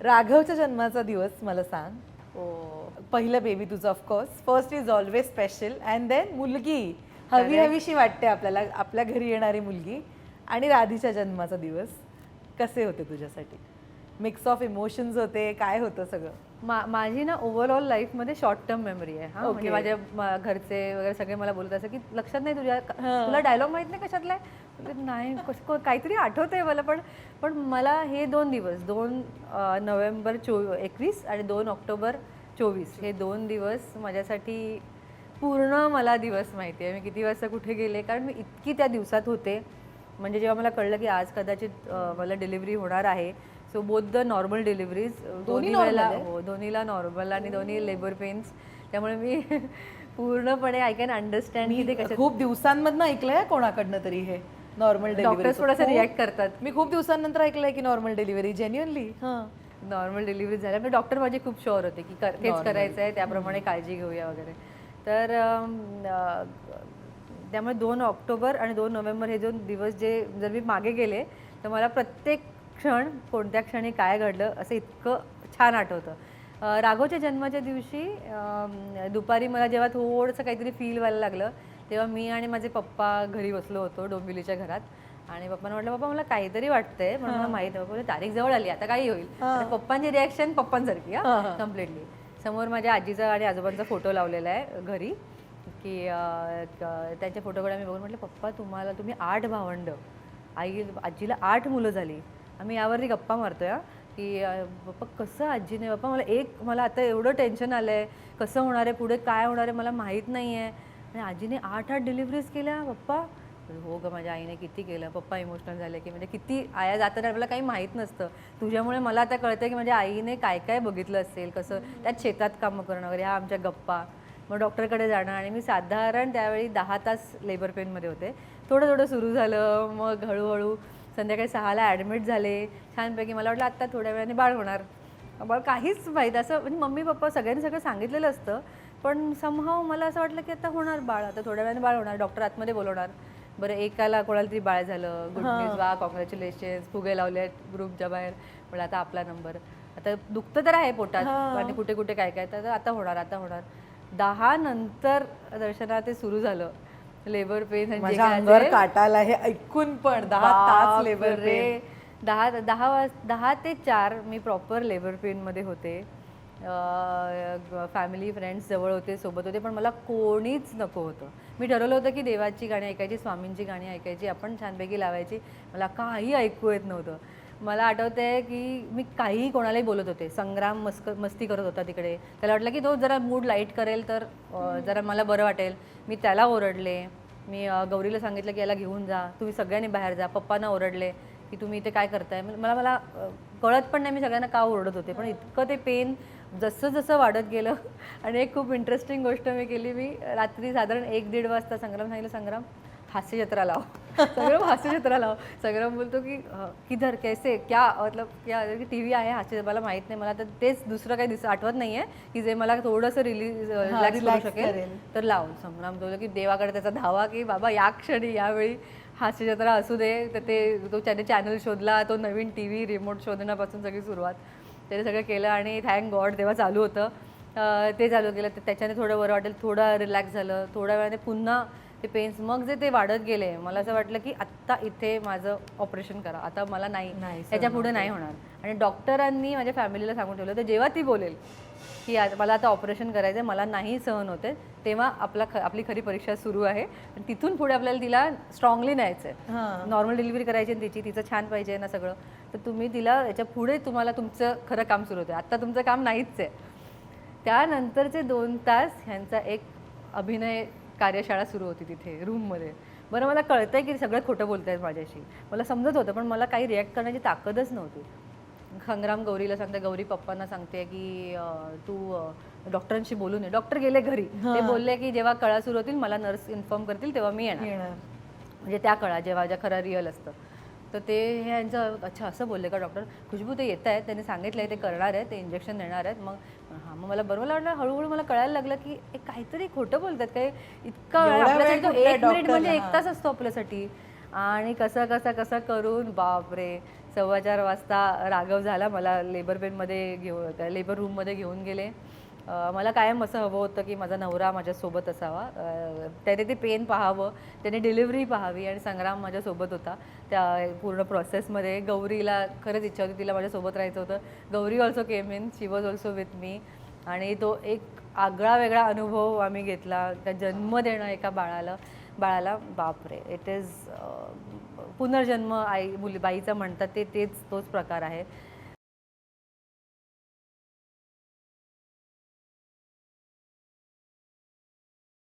राघवच्या जन्माचा दिवस मला सांग. पहिलं बेबी तुझं of course first is always special and then मुलगी. हवी. हवीशी वाटते आपल्याला आपल्या घरी येणारी मुलगी. आणि राधीच्या जन्माचा दिवस. कसे होते तुझ्यासाठी? मिक्स ऑफ इमोशन्स होते काय होतं सगळं मा माझी ना ओव्हरऑल लाईफमध्ये शॉर्ट टर्म मेमरी आहे हा म्हणजे. माझ्या घरचे वगैरे सगळे मला बोलत असं की लक्षात नाही तुझ्या. तुला डायलॉग माहीत नाही कशातला आहे? नाही काहीतरी आठवत आहे मला पण पण मला हे दोन दिवस दोन नोव्हेंबर चो एकवीस आणि दोन ऑक्टोबर चोवीस हे दोन दिवस माझ्यासाठी पूर्ण मला दिवस माहिती आहे मी किती वाजता कुठे गेले कारण मी इतकी त्या दिवसात होते म्हणजे जेव्हा मला कळलं की आज कदाचित मला डिलिव्हरी होणार आहे so both the normal deliveries दोन्ही वेळेला? हो दोन्हीला नॉर्मल आणि दोन्ही लेबर पेन्स त्यामुळे मी पूर्णपणे आय कॅन अंडरस्टँड की ते मी कशा खूप दिवसांमधनं ऐकलंय कोणाकडनं तरी हे नॉर्मल डॉक्टर्स थोडंसं रिॲक्ट करतात. मी खूप दिवसांनंतर ऐकलंय की नॉर्मल डिलिव्हरी जेन्युअनली हां. नॉर्मल डिलिव्हरी झाल्या. पण डॉक्टर माझे खूप शुअर होते की कर- तेच. करायचं आहे त्याप्रमाणे काळजी घेऊया वगैरे. तर त्यामुळे दोन ऑक्टोबर आणि दोन नोव्हेंबर हे दोन दिवस जे जर मी मागे गेले तर मला प्रत्येक क्षण कोणत्या क्षणी काय घडलं असं इतकं छान आठवतं. राघवच्या जन्माच्या दिवशी दुपारी मला जेव्हा थोडंसं काहीतरी फील व्हायला लागलं तेव्हा मी आणि माझे पप्पा घरी बसलो होतो डोंबिवलीच्या घरात. आणि पप्पांना म्हटलं पप्पा मला काहीतरी वाटतंय पण मला माहीत आहे तारीख जवळ आली आता काही होईल. पप्पांची रिॲक्शन पप्पांसारखी हा कम्प्लिटली समोर माझ्या आजीचा आणि आजोबांचा फोटो लावलेला आहे घरी. क- त्यांच्या फोटोकडे मी बघून म्हटलं पप्पा तुम्हाला तुम्ही आठ भावंड. आई आजीला आठ मुलं झाली. आम्ही यावरती गप्पा मारतोय हा, की अं, पप्पा कसं आजीने पप्पा मला एक मला आता एवढं टेन्शन आलं आहे कसं होणार आहे पुढे काय होणार आहे मला माहीत नाही आहे आणि आजीने आठ आठ डिलिव्हरीज केल्या पप्पा हो ग माझ्या आईने किती केलं. पप्पा इमोशनल झाले की म्हणजे किती आया जाताना आपल्याला काही माहीत नसतं. तुझ्यामुळे मला आता कळतं की माझ्या आईने काय काय बघितलं असेल कसं त्यात शेतात कामं करणं वगैरे ह्या आमच्या गप्पा. मग डॉक्टरकडे जाणं आणि मी साधारण त्यावेळी दहा तास लेबर पेनमध्ये होते. थोडं थोडं सुरू झालं मग हळूहळू संध्याकाळी सहाला ॲडमिट झाले छानपैकी मला वाटलं आत्ता थोड्या वेळाने बाळ होणार. मला काहीच माहीत असं म्हणजे मम्मी पप्पा सगळ्यांनी सगळं सांगितलेलं असतं पण समहाव मला असं वाटलं की आता होणार बाळ आता थोड्या वेळाने बाळ होणार डॉक्टर आतमध्ये बोलवणार. बरं एकाला कोणाला तरी बाळ झालं गुड न्यूज वा कॉंग्रॅच्युलेशन फुगे लावले ग्रुपच्या बाहेर पण आता आपला नंबर आता दुखतं तर आहे पोटात आणि कुठे कुठे काय काय तर आता होणार आता होणार. दहा नंतर दर्शना ते सुरू झालं. लेबर पेन माझ्या अंगावर काटाला हे ऐकून पण दहा तास लेबर बापरे. दहा दहा वाज दहा ते चार मी प्रॉपर लेबर पेनमध्ये होते. फॅमिली फ्रेंड्स जवळ होते सोबत होते पण मला कोणीच नको होतं. मी ठरवलं होतं की देवाची गाणी ऐकायची स्वामींची गाणी ऐकायची आपण छानपैकी लावायची. मला काही ऐकू येत नव्हतं. मला आठवतं आहे की मी काहीही कोणालाही बोलत होते. संग्राम मस्क मस्ती करत होता तिकडे. त्याला वाटलं की तो जरा मूड लाइट करेल तर जरा मला बरं वाटेल. मी त्याला ओरडले. मी गौरीला सांगितलं की याला घेऊन जा. तुम्ही सगळ्यांनी बाहेर जा. पप्पांना ओरडले की तुम्ही इथे काय करताय? मला मला कळत पण नाही. मी सगळ्यांना का ओरडत होते? पण इतकं ते पेन जसं जसं वाढत गेलं आणि एक खूप इंटरेस्टिंग गोष्ट मी केली. मी रात्री साधारण एक दीड वाजता संग्राम सांगितलं संग्राम हास्य जत्रा लाव. संग्राम हास्य जत्रा लाव. संग्राम बोलतो की किधर कैसे क्या मतलब क्या टी व्ही आहे हास्य मला माहीत नाही मला तर तेच दुसरं काही दिस आठवत नाही आहे की जे मला थोडंसं रिलीज रिलॅक्स करू शकेल. तर लाव. संग्राम बोललो की देवाकडे त्याचा धावा की बाबा या क्षणी यावेळी हास्य जत्रा असू दे तर ते तो त्याने चॅनल शोधला तो नवीन टी व्ही रिमोट शोधण्यापासून सगळी सुरुवात. त्याने सगळं केलं आणि थँक गॉड तेव्हा चालू होतं. ते चालू केलं तर त्याच्याने थोडं बरं वाटेल थोडं रिलॅक्स झालं थोड्या वेळाने पुन्हा ते पेन्स मग जे ते वाढत गेले मला असं वाटलं की आत्ता इथे माझं ऑपरेशन करा. आता मला नाही. नाही त्याच्या पुढे नाही होणार. आणि डॉक्टरांनी माझ्या फॅमिलीला सांगून ठेवलं तर जेव्हा ती बोलेल की मला आता ऑपरेशन करायचं आहे मला नाही सहन होते तेव्हा आपला ख आपली खरी परीक्षा सुरू आहे. आणि तिथून पुढे आपल्याला तिला स्ट्रॉंगली न्यायचं आहे नॉर्मल डिलिव्हरी करायची आहे तिची तिचं छान पाहिजे ना सगळं. तर तुम्ही तिला याच्यापुढे तुम्हाला तुमचं खरं काम सुरू होतं आत्ता तुमचं काम नाहीच आहे. त्यानंतरचे दोन तास ह्यांचा एक अभिनय कार्यशाळा सुरू होती तिथे रूममध्ये. बरं मला कळतंय की सगळं खोटं बोलत आहेत माझ्याशी. मला समजत होतं पण मला काही रिॲक्ट करण्याची ताकदच नव्हती. संग्राम गौरीला सांगते गौरी पप्पांना सांगते की तू डॉक्टरांशी बोलू नये. डॉक्टर गेले घरी. ते बोलले की जेव्हा कळा सुरू होतील मला नर्स इन्फॉर्म करतील तेव्हा मी येणार. म्हणजे त्या कळा जेव्हा ज्या खरं रिअल असतं. तर ते हे यांचं अच्छा असं बोलले का डॉक्टर? खुशबू ते येत आहेत त्यांनी सांगितलं आहे ते करणार आहे ते इंजेक्शन देणार आहेत. मग हां मग मला बरोबर वाटलं हळूहळू मला कळायला लागलं की हे काहीतरी खोटं बोलतात काय इतका आपल्यासाठी तो कुठल्या एक मिनिट म्हणजे? एक तास असतो आपल्यासाठी. आणि कसा कसा कसा करून बापरे सव्वा चार वाजता राघव झाला मला लेबर पेनमध्ये घेऊ लेबर रूममध्ये घेऊन गेले. मला कायम असं हवं होतं की माझा नवरा माझ्यासोबत असावा. त्याने ते पेन पाहावं त्याने डिलिव्हरी पाहावी आणि संग्राम माझ्यासोबत होता. त्या पूर्ण प्रोसेसमध्ये गौरीला खरंच इच्छा होती तिला माझ्यासोबत राहायचं होतं. Gauri also came in she was also with me आणि तो एक आगळा वेगळा अनुभव आम्ही घेतला त्या जन्म देणं एका बाळाला. बाळाला बापरे इट इज पुनर्जन्म आई मुली बाईचा म्हणतात ते तेच तोच प्रकार आहे.